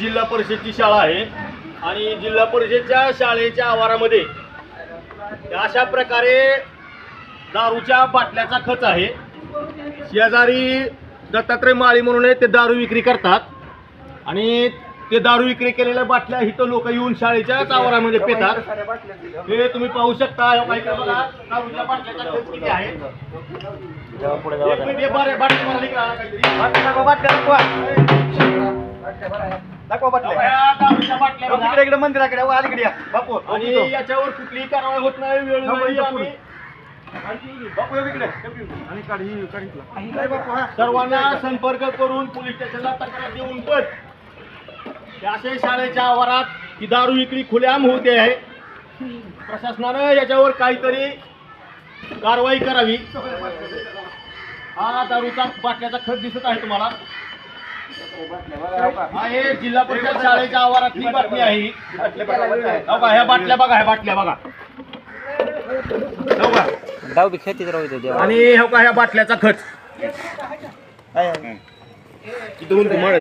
जिल्हा परिषदची शाळा आहे आणि जिल्हा परिषदच्या शाळेच्या आवारामध्ये अशा प्रकारे दारूच्या बाटल्याचा खच आहे. शेजारी दत्तात्रय माळी म्हणून ते दारू विक्री करतात. आणि ते दारू विक्री केलेल्या बाटल्या इथं लोक येऊन शाळेच्याच आवारामध्ये पेतात. हे तुम्ही पाहू शकता दारूच्या बाटल्याचा खच किती आहे. एक दाखवा बाटल्या. हो. तिकडे इकडे मंदिराकडे. अलीकडे या. बापू हो, आणि. याच्यावर कुठलीही कारवाई होत नाही नको इथं आम्ही बापू हो, इकडे. आणि काढ ही काढ इथला. काय बापू हा? सर्वांना संपर्क करून पोलीस स्टेशनला तक्रार देऊन पण अशा शाळेच्या आवारात ही दारू विक्री खुलेआम होते आहे. प्रशासनानं याच्यावर काहीतरी कारवाई करावी. हा दारूचा बाटल्याचा खत दिसत आहे तुम्हाला. हा हे जिल्हा परिषद शाळेच्या आवारातली बातमी आहे. ही. का? ह्या बाटल्या बघा ह्या बाटल्या बघा. हो का? डाव बी खेळतीच राहू दे देवा. आणि हो का ह्या बाटल्याचा आहे. इथून तुम्हाला